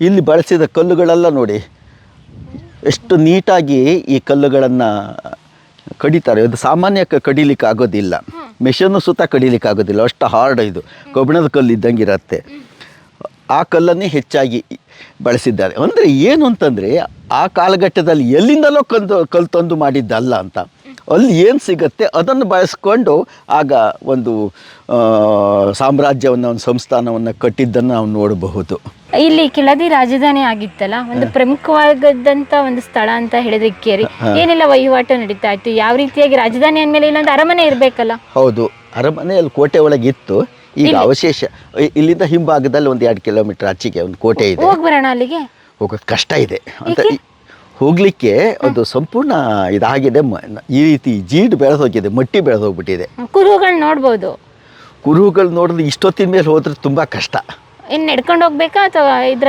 ಇಲ್ಲಿ ಬಳಸಿದ ಕಲ್ಲುಗಳೆಲ್ಲ ನೋಡಿ, ಎಷ್ಟು ನೀಟಾಗಿ ಈ ಕಲ್ಲುಗಳನ್ನು ಕಡಿತಾರೆ. ಅದು ಸಾಮಾನ್ಯ ಕಡಿಲಿಕ್ಕೆ ಆಗೋದಿಲ್ಲ. ಮೆಷನ್ನು ಸುತ್ತ ಕಡಿಲಿಕ್ಕೆ ಆಗೋದಿಲ್ಲ. ಅಷ್ಟು ಹಾರ್ಡ್ ಇದು. ಕಬ್ಬಿಣದ ಕಲ್ಲು ಇದ್ದಂಗೆ ಇರುತ್ತೆ ಆ ಕಲ್ಲನ್ನೇ ಹೆಚ್ಚಾಗಿ ಬಳಸಿದ್ದಾರೆ. ಅಂದರೆ ಏನು ಅಂತಂದರೆ, ಆ ಕಾಲಘಟ್ಟದಲ್ಲಿ ಎಲ್ಲಿಂದಲೋ ಕಂದು, ಕಲ್ಲು ತಂದು ಮಾಡಿದ್ದಲ್ಲ ಅಂತ. ಅಲ್ಲಿ ಏನು ಸಿಗುತ್ತೆ ಅದನ್ನು ಬಳಸ್ಕೊಂಡು ಆಗ ಒಂದು ಆ, ಸಾಮ್ರಾಜ್ಯವನ್ನು ಒಂದು ಸಂಸ್ಥಾನವನ್ನು ಕಟ್ಟಿದ್ದನ್ನು ನಾವು ನೋಡಬಹುದು. ಇಲ್ಲಿ ಕೆಳದಿ ರಾಜಧಾನಿ ಆಗಿತ್ತಲ್ಲ ಒಂದು ಪ್ರಮುಖವಾದಂತ ಒಂದು ಸ್ಥಳ ಅಂತ ಹೇಳಿದ್ರೆ ಕೇರಿ ಏನೆಲ್ಲ ವಹಿವಾಟು ನಡೀತಾ ಇತ್ತು. ಯಾವ ರೀತಿಯಾಗಿ ರಾಜಧಾನಿ ಅಂದಮೇಲೆ ಇಲ್ಲೊಂದು ಅರಮನೆ ಇರಬೇಕಲ್ಲ? ಹೌದು ಅರಮನೆ ಅಲ್ಲಿ ಕೋಟೆ ಒಳಗೆ ಇತ್ತು ಈಗ ಅವಶೇಷ ಇಲ್ಲಿಂದ ಹಿಂಭಾಗದಲ್ಲಿ ಒಂದು ಎರಡು ಕಿಲೋಮೀಟರ್ ಆಚೆಗೆ ಒಂದು ಕೋಟೆ ಇದೆ. ಹೋಗ್ ಬರೋಣ ಅಲ್ಲಿಗೆ? ಹೋಗೋದು ಕಷ್ಟ ಇದೆ. ಅಂತ ಹೋಗ್ಲಿಕ್ಕೆ ಅದು ಸಂಪೂರ್ಣ ಇದಾಗಿದೆ. ಈ ರೀತಿ ಜೀಡ್ ಬೆಳೆದೋಗಿದೆ ಮಟ್ಟಿ ಬೆಳೆದೋಗ್ಬಿಟ್ಟಿದೆ ಕುರುಹುಗಳು ನೋಡ್ಬೋದು. ಕುರುಹುಗಳು ನೋಡಿದ್ರೆ ಇಷ್ಟೊತ್ತಿನ ಮೇಲೆ ಹೋದ್ರೆ ತುಂಬಾ ಕಷ್ಟ. ಇನ್ನು ನಡ್ಕೊಂಡು ಹೋಗ್ಬೇಕಾ ಅಥವಾ ಇದ್ರ